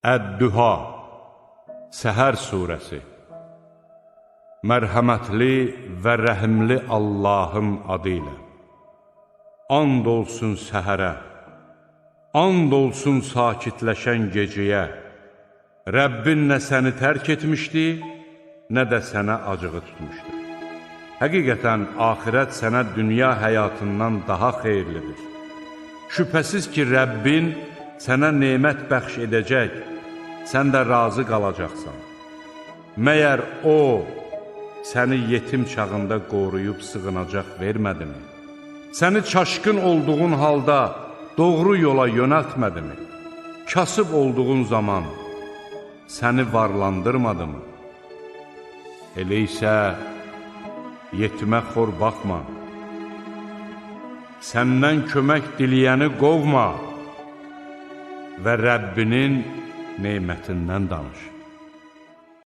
Əd-Düha Səhər surəsi Mərhəmətli və rəhimli Allahın adı ilə And olsun səhərə And olsun sakitləşən gecəyə Rəbbin nə səni tərk etmişdi, nə də sənə acığı tutmuşdu. Həqiqətən, axirət sənə dünya həyatından daha xeyirlidir. Şübhəsiz ki, Rəbbin sənə nemət bəxş edəcək, sən də razı qalacaqsan. Məyər O, səni yetim çağında qoruyub sığınacaq vermədimi? Səni çaşqın olduğun halda doğru yola yönəltmədimi? Kasıb olduğun zaman səni varlandırmadımı? Elə isə yetimə xor baxma. Səndən kömək diləyəni qovma və Rəbbinin neymətindən danış.